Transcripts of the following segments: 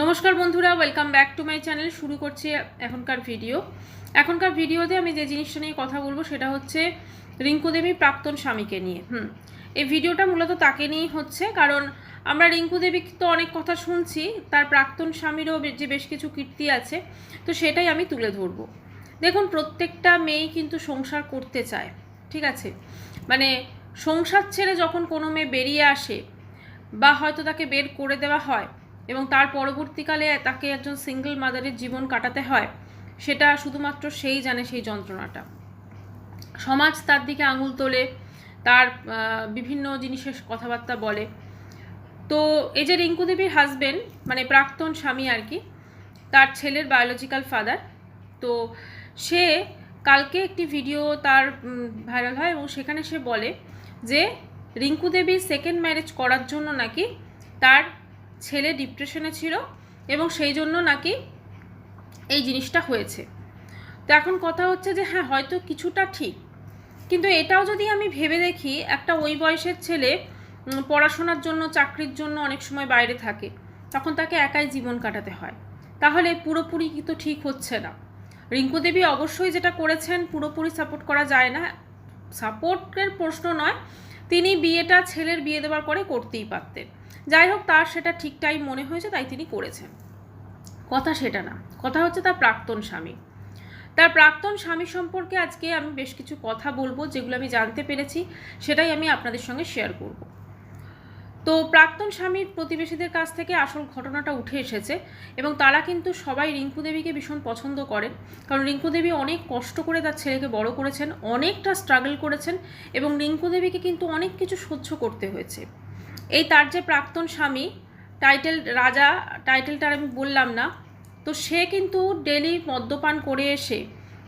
নমস্কার বন্ধুরা welcome back to my channel শুরু করছি এখনকার ভিডিও এখনকার ভিডিওতে আমি যে জিনিসটা নিয়ে কথা বলব সেটা হচ্ছে রিঙ্কু দেবী প্রাক্তন স্বামীকে নিয়ে। হুম, এই ভিডিওটা মূলত তাকে নিয়েই হচ্ছে, কারণ আমরা রিঙ্কু দেবী তো অনেক কথা শুনছি, তার প্রাক্তন স্বামীরও যে বেশ কিছু কীর্তি আছে, তো সেটাই আমি তুলে ধরবো। দেখুন, প্রত্যেকটা মেয়েই কিন্তু সংসার করতে চায়, ঠিক আছে? মানে সংসার ছেড়ে যখন কোনো মেয়ে বেরিয়ে আসে, বা হয়তো তাকে বের করে দেওয়া হয় এবং তার পরবর্তীকালে তাকে একজন সিঙ্গেল মাদারের জীবন কাটাতে হয়, সেটা শুধুমাত্র সেই জানে সেই যন্ত্রণাটা। সমাজ তার দিকে আঙুল তোলে, তার বিভিন্ন জিনিসের কথাবার্তা বলে। তো এই যে রিঙ্কু দেবীর মানে প্রাক্তন স্বামী আর কি, তার ছেলের বায়োলজিক্যাল ফাদার তো সে কালকে একটি ভিডিও তার ভাইরাল হয় এবং সেখানে সে বলে যে, রিঙ্কু দেবী সেকেন্ড ম্যারেজ করার জন্য নাকি তার ছেলে ডিপ্রেশনে ছিল এবং সেই জন্য নাকি এই জিনিসটা হয়েছে। তো এখন কথা হচ্ছে যে হ্যাঁ হয়তো কিছুটা ঠিক। কিন্তু এটাও যদি আমি ভেবে দেখি, একটা ওই বয়সের ছেলে পড়াশোনার জন্য, চাকরির জন্য অনেক সময় বাইরে থাকে, তখন তাকে একাই জীবন কাটাতে হয়। তাহলে পুরোপুরি কিন্তু ঠিক হচ্ছে না? রিঙ্কু দেবী অবশ্যই যেটা করেছেন, পুরোপুরি সাপোর্ট করা যায় না। সাপোর্টের প্রশ্ন নয়, তিনি বিয়েটা ছেলের বিয়ে দেওয়ার পরে করতেই পারতেন। যাই হোক, তার সেটা ঠিক টাইম মনে হয়েছে, তাই তিনি করেছেন। কথা সেটা না। কথা হচ্ছে তার প্রাক্তন স্বামী। তার প্রাক্তন স্বামী সম্পর্কে আজকে আমি বেশ কিছু কথা বলব, যেগুলো আমি জানতে পেরেছি, সেটাই আমি আপনাদের সঙ্গে শেয়ার করব। তো প্রাক্তন স্বামীর প্রতিবেশীদের কাছ থেকে আসল ঘটনাটা উঠে এসেছে এবং তারা কিন্তু সবাই রিঙ্কু দেবীকে ভীষণ পছন্দ করেন। কারণ রিঙ্কু দেবী অনেক কষ্ট করে তার ছেলেকে বড় করেছেন, অনেকটা স্ট্রাগল করেছেন এবং রিঙ্কু দেবীকে কিন্তু অনেক কিছু সহ্য করতে হয়েছে। এই তার যে প্রাক্তন স্বামী টাইটেল রাজা টাইটেলটা আর আমি বললাম না, তো সে কিন্তু ডেলি মদ্যপান করে এসে,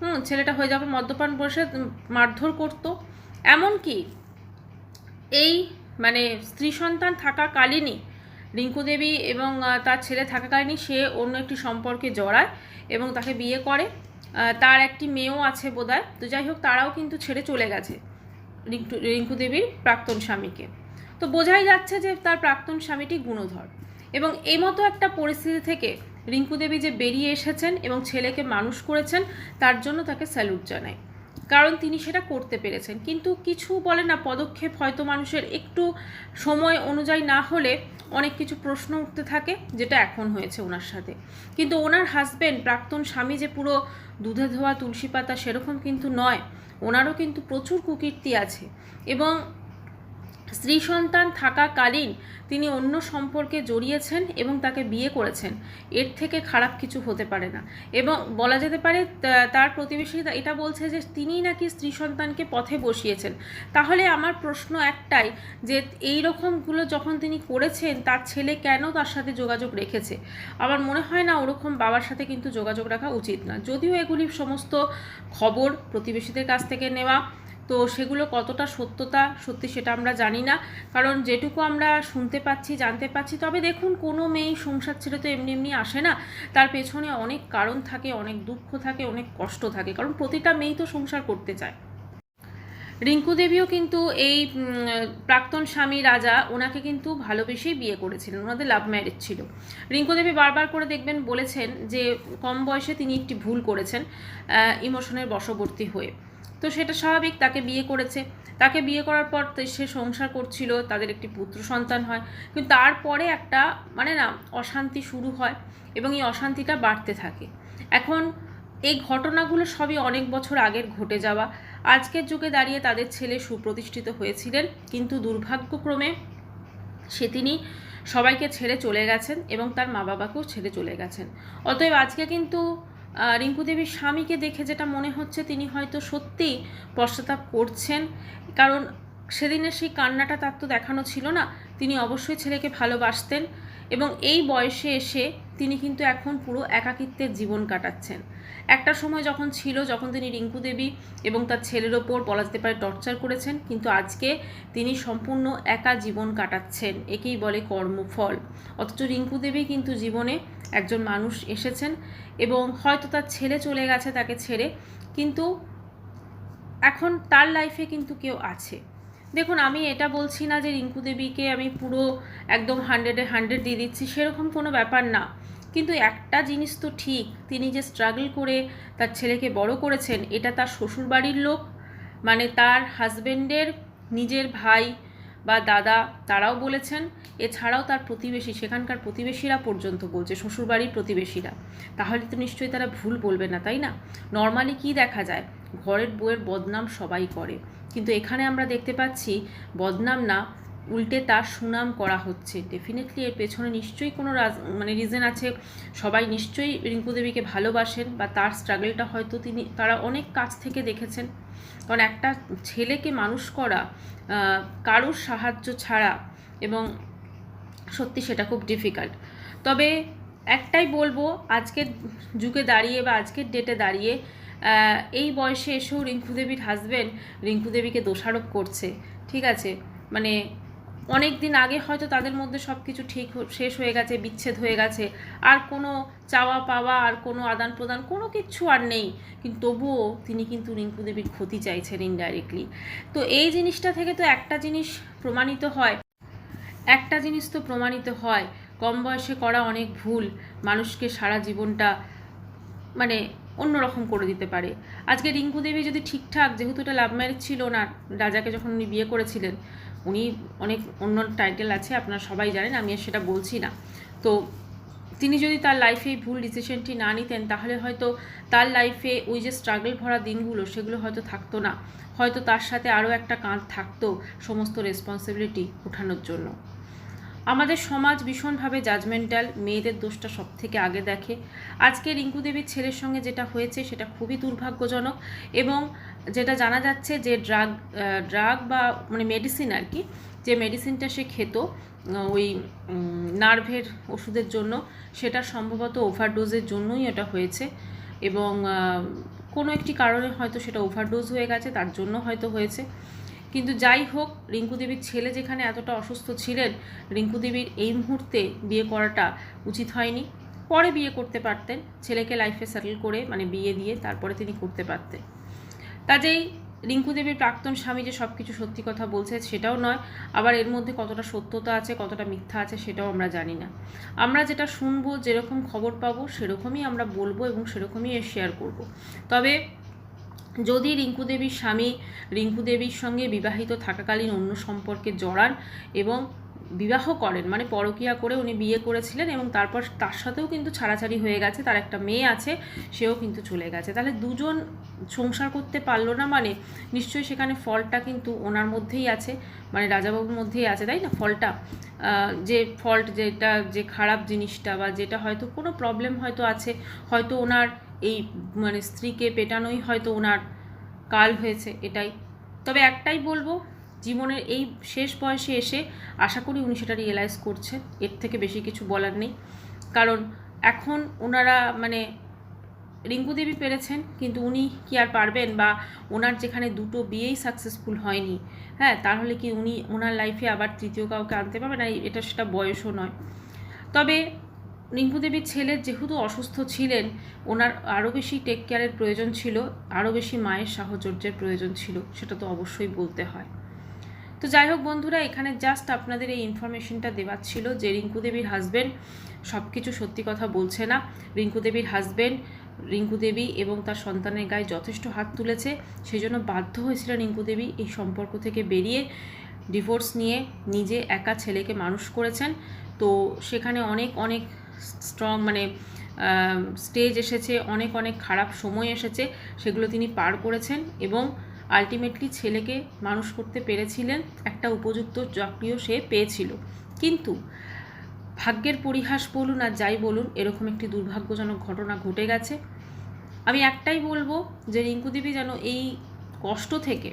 হুম, ছেলেটা হয়ে যাবে মদ্যপান বসে মারধর করতো। এমনকি এই মানে স্ত্রী সন্তান থাকাকালীনই, রিঙ্কু দেবী এবং তার ছেলে থাকাকালীনই সে অন্য একটি সম্পর্কে জড়ায় এবং তাকে বিয়ে করে। তার একটি মেয়েও আছে বোধহয়। তো যাই হোক, তারাও কিন্তু ছেড়ে চলে গেছে রিঙ্কু রিঙ্কু দেবীর প্রাক্তন স্বামীকে। তো বোঝাই যাচ্ছে যে তার প্রাক্তন স্বামীটি গুণধর। এবং এই মতো একটা পরিস্থিতি থেকে রিঙ্কু দেবী যে বেরিয়ে এসেছেন এবং ছেলেকে মানুষ করেছেন, তার জন্য তাকে স্যালুট জানাই। কারণ তিনি সেটা করতে পেরেছেন। কিন্তু কিছু বলে না, পদক্ষেপ হয়তো মানুষের একটু সময় অনুযায়ী না হলে অনেক কিছু প্রশ্ন উঠতে থাকে, যেটা এখন হয়েছে ওনার সাথে। কিন্তু ওনার হাজবেন্ড প্রাক্তন স্বামী যে পুরো দুধে ধোয়া, তুলসী পাতা, সেরকম কিন্তু নয়। ওনারও কিন্তু প্রচুর কুকীর্তি আছে। এবং স্ত্রী সন্তান থাকাকালীন তিনি অন্য সম্পর্কে জড়িয়েছেন এবং তাকে বিয়ে করেছেন। এর থেকে খারাপ কিছু হতে পারে না। এবং বলা যেতে পারে তার প্রতিবেশী এটা বলছে যে তিনিই নাকি স্ত্রী সন্তানকে পথে বসিয়েছেন। তাহলে আমার প্রশ্ন একটাই যে এই রকমগুলো যখন তিনি করেছেন, তার ছেলে কেন তার সাথে যোগাযোগ রেখেছে? আমার মনে হয় না ওরকম বাবার সাথে কিন্তু যোগাযোগ রাখা উচিত না যদিও এগুলি সমস্ত খবর প্রতিবেশীদের কাছ থেকে নেওয়া তো সেগুলো কতটা সত্যতা সত্যি সেটা আমরা জানি না। কারণ যেটুকু আমরা শুনতে পাচ্ছি, জানতে পাচ্ছি, তবে দেখুন কোনো মেয়ে সংসার ছেড়ে তো এমনি এমনি আসে না। তার পেছনে অনেক কারণ থাকে, অনেক দুঃখ থাকে, অনেক কষ্ট থাকে, কারণ প্রতিটা মেয়েই তো সংসার করতে চায়। রিঙ্কু দেবীও কিন্তু এই প্রাক্তন স্বামী রাজা, ওনাকে কিন্তু ভালোবেসেই বিয়ে করেছিলেন, ওনাদের লাভ ম্যারেজ ছিল। রিঙ্কু দেবী বারবার করে দেখবেন বলেছেন যে কম বয়সে তিনি একটি ভুল করেছেন ইমোশনের বশবর্তী হয়ে। তো সেটা স্বাভাবিক, তাকে বিয়ে করেছে। তাকে বিয়ে করার পর সে সংসার করছিল, তাদের একটি পুত্র সন্তান হয়। কিন্তু তারপরে একটা মানে না, অশান্তি শুরু হয় এবং এই অশান্তিটা বাড়তে থাকে। এখন এই ঘটনাগুলো সবই অনেক বছর আগের ঘটে যাওয়া। আজকের যুগে দাঁড়িয়ে তাদের ছেলে সুপ্রতিষ্ঠিত হয়েছিলেন, কিন্তু দুর্ভাগ্যক্রমে সে তিনি সবাইকে ছেড়ে চলে গেছেন এবং তার মা বাবাকেও ছেড়ে চলে গেছেন। অতএব আজকে কিন্তু রিঙ্কু দেবীর স্বামীকে দেখে যেটা মনে হচ্ছে তিনি হয়তো সত্যিই পশ্চাতাপ করছেন, কারণ সেদিনের সেই কান্নাটা তার তো দেখানো ছিল না। তিনি অবশ্যই ছেলেকে ভালোবাসতেন এবং এই বয়সে এসে তিনি কিন্তু এখন পুরো একাকিত্বের জীবন কাটাচ্ছেন। একটা সময় যখন ছিল, যখন তিনি রিঙ্কু দেবী এবং তার ছেলের ওপর বলা যেতে পারে টর্চার করেছেন, কিন্তু আজকে তিনি সম্পূর্ণ একা জীবন কাটাচ্ছেন, একেই বলে কর্মফল। অথচ রিঙ্কু দেবী কিন্তু জীবনে একজন মানুষ এসেছেন এবং হয়তো তার ছেলে চলে গেছে তাকে ছেড়ে, কিন্তু এখন তার লাইফে কিন্তু কেউ আছে। দেখুন, আমি এটা বলছি না যে রিঙ্কু দেবীকে আমি পুরো একদম হান্ড্রেডে হান্ড্রেড দিয়ে দিচ্ছি, সেরকম কোনো ব্যাপার না। কিন্তু একটা জিনিস তো ঠিক, তিনি যে স্ট্রাগল করে তার ছেলেকে বড় করেছেন, এটা তার শ্বশুরবাড়ির লোক মানে তার হাজবেন্ডের নিজের ভাই বা দাদা তারাও বলেছেন, এছাড়াও তার প্রতিবেশী, সেখানকার প্রতিবেশীরা পর্যন্ত বলছে, শ্বশুরবাড়ির প্রতিবেশীরা। তাহলে তো নিশ্চয়ই তারা ভুল বলবে না, তাই না? নর্মালি কি দেখা যায়? ঘরের বউয়ের বদনাম সবাই করে। কিন্তু এখানে আমরা দেখতে পাচ্ছি, বদনাম না উল্টে তার সুনাম করা হচ্ছে। ডেফিনেটলি এর পেছনে নিশ্চয়ই কোনো রাজ মানে রিজন আছে। সবাই নিশ্চয়ই রিঙ্কু দেবীকে ভালোবাসেন বা তার স্ট্রাগলটা হয়তো তিনি, তারা অনেক কাছ থেকে দেখেছেন। কারণ একটা ছেলেকে মানুষ করা কারোর সাহায্য ছাড়া এবং সত্যি সেটা খুব ডিফিকাল্ট তবে একটাই বলব, আজকের যুগে দাঁড়িয়ে বা আজকের ডেটে দাঁড়িয়ে এই বয়সে এসেও রিঙ্কু দেবীর হাজব্যান্ড রিঙ্কু দেবীকে দোষারোপ করছে। ঠিক আছে? মানে অনেক দিন আগে হয়তো তাদের মধ্যে সব কিছু ঠিক শেষ হয়ে গেছে, বিচ্ছেদ হয়ে গেছে। আর কোনো চাওয়া পাওয়া আর কোনো আদান প্রদান কোনো কিচ্ছু আর নেই। কিন্তু তবুও তিনি কিন্তু রিঙ্কু দেবীর ক্ষতি চাইছেন ইনডাইরেক্টলি তো এই জিনিসটা থেকে তো একটা জিনিস প্রমাণিত হয়। একটা জিনিস তো প্রমাণিত হয়, কম বয়সে করা অনেক ভুল। মানুষকে সারা জীবনটা মানে অন্যরকম করে দিতে পারে। আজকে রিঙ্কু দেবী যদি ঠিকঠাক, যেহেতু এটা লাভ ম্যারেজ ছিল না, রাজাকে যখন উনি বিয়ে করেছিলেন উনি অনেক অন্য টাইটেল আছে, আপনারা সবাই জানেন, আমি আর সেটা বলছি না। তো তিনি যদি তার লাইফে ভুল ডিসিশনটি না নিতেন, তাহলে হয়তো তার লাইফে ওই যে স্ট্রাগল ভরা দিনগুলো, সেগুলো হয়তো থাকতো না। হয়তো তার সাথে আরও একটা কাঁধ থাকতো সমস্ত রেসপন্সিবিলিটি ওঠানোর জন্য। আমাদের সমাজ ভীষণভাবে জাজমেন্টাল মেয়েদের দোষটা সব থেকে আগে দেখে। আজকে রিঙ্কু দেবীর ছেলের সঙ্গে যেটা হয়েছে, সেটা খুবই দুর্ভাগ্যজনক এবং যেটা জানা যাচ্ছে যে ড্রাগ ড্রাগ বা মানে মেডিসিন আর কি, যে মেডিসিনটা সে খেত ওই নার্ভের ওষুধের জন্য, সেটা সম্ভবত ওভারডোজের জন্যই এটা হয়েছে এবং কোনো একটি কারণে হয়তো সেটা ওভারডোজ হয়ে গেছে, তার জন্য হয়তো হয়েছে। কিন্তু যাই হোক, রিঙ্কু দেবীর ছেলে যেখানে এতটা অসুস্থ ছিলেন, রিঙ্কু দেবীর এই মুহূর্তে বিয়ে করাটা উচিত হয়নি। পরে বিয়ে করতে পারতেন, ছেলেকে লাইফে সেটেল করে মানে বিয়ে দিয়ে তারপরে তিনি করতে পারতেন। কাজেই রিঙ্কু দেবীর প্রাক্তন স্বামী যে সব কিছু সত্যি কথা বলছে সেটাও নয়, আবার এর মধ্যে কতটা সত্যতা আছে, কতটা মিথ্যা আছে সেটাও আমরা জানি না। আমরা যেটা শুনব, যেরকম খবর পাবো, সেরকমই আমরা বলব এবং সেরকমই শেয়ার করব। তবে যদি রিঙ্কু দেবীর স্বামী রিঙ্কু দেবীর সঙ্গে বিবাহিত থাকাকালীন অন্য সম্পর্কে জড়ান এবং বিবাহ করেন মানে পরকিয়া করে উনি বিয়ে করেছিলেন এবং তারপর তার সাথেও কিন্তু ছাড়াছাড়ি হয়ে গেছে, তার একটা মেয়ে আছে, সেও কিন্তু চলে গেছে। তাহলে দুজন সংসার করতে পারল না মানে নিশ্চয়ই সেখানে ফলটা কিন্তু ওনার মধ্যেই আছে মানে রাজাবাবুর মধ্যেই আছে, তাই না? ফলটা যে ফল্ট যেটা, যে খারাপ জিনিসটা বা যেটা হয়তো কোনো প্রবলেম হয়তো আছে, হয়তো ওনার এই মানে স্ত্রীকে পেটানোই হয়তো ওনার কাল হয়েছে এটাই। তবে একটাই বলব জীবনের এই শেষ বয়সে এসে আশা করি উনি সেটা রিয়েলাইজ করছেন। এর থেকে বেশি কিছু বলার নেই। কারণ এখন ওনারা মানে রিঙ্কু দেবী পেরেছেন, কিন্তু উনি কি আর পারবেন বা ওনার যেখানে দুটো বিয়েই সাকসেসফুল হয়নি হ্যাঁ তাহলে কি উনি ওনার লাইফে আবার তৃতীয় কাউকে আনতে পারবেন এটা সেটা বয়সও নয়। তবে রিঙ্কু দেবীর ছেলে যেহেতু অসুস্থ ছিলেন, ওনার আরও বেশি টেক কেয়ারের প্রয়োজন ছিল, আরও বেশি মায়ের সাহচর্যের প্রয়োজন ছিল, সেটা তো অবশ্যই বলতে হয়। তো যাই হোক বন্ধুরা, এখানে জাস্ট আপনাদের এই ইনফরমেশনটা দেওয়ার ছিল যে রিঙ্কু দেবীর হাজব্যান্ড সব কিছু সত্যি কথা বলছে না। রিঙ্কু দেবীর হাজব্যান্ড রিঙ্কু দেবী এবং তার সন্তানের গায়ে যথেষ্ট হাত তুলেছে সেই জন্য বাধ্য হয়েছিল রিঙ্কু দেবী এই সম্পর্ক থেকে বেরিয়ে ডিভোর্স নিয়ে নিজে একা ছেলেকে মানুষ করেছেন। তো সেখানে অনেক অনেক স্ট্রং মানে স্টেজ এসেছে, অনেক অনেক খারাপ সময় এসেছে, সেগুলো তিনি পার করেছেন এবং আলটিমেটলি ছেলেকে মানুষ করতে পেরেছিলেন একটা উপযুক্ত চাকরিও সে পেয়েছিল। কিন্তু ভাগ্যের পরিহাস বলুন আর যাই বলুন, এরকম একটি দুর্ভাগ্যজনক ঘটনা ঘটে গেছে। আমি একটাই বলব যে রিঙ্কু দেবী যেন এই কষ্ট থেকে,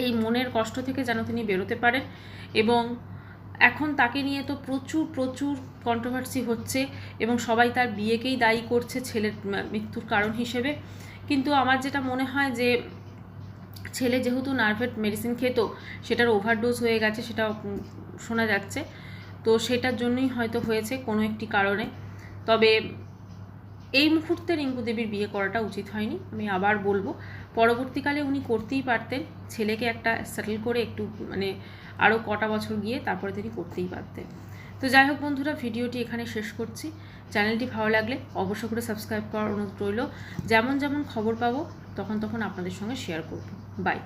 এই মনের কষ্ট থেকে যেন তিনি বেরোতে পারেন এবং এখন তাকে নিয়ে তো প্রচুর প্রচুর কন্ট্রোভার্সি হচ্ছে এবং সবাই তার বিয়েকেই দায়ী করছে ছেলের মৃত্যুর কারণ হিসেবে। কিন্তু আমার যেটা মনে হয় যে ছেলে যেহেতু নার্ভের মেডিসিন খেত, সেটার ওভারডোজ হয়ে গেছে, সেটা শোনা যাচ্ছে। তো সেটার জন্যই হয়তো হয়েছে কোনো একটি কারণে। তবে এই মুহূর্তে রিঙ্কু দেবীর বিয়ে করাটা উচিত হয়নি, আমি আবার বলব। পরবর্তীকালে উনি করতেই পারতেন, ছেলেকে একটা সেটেল করে একটু মানে আরও কটা বছর গিয়ে তারপরে তিনি করতেই পারতেন। তো যাই হোক বন্ধুরা, ভিডিওটি এখানে শেষ করছি। চ্যানেলটি ভালো লাগলে অবশ্য করে সাবস্ক্রাইব করার অনুরোধ রইল। যেমন যেমন খবর পাবো, তখন তখন আপনাদের সঙ্গে শেয়ার করব। Bye.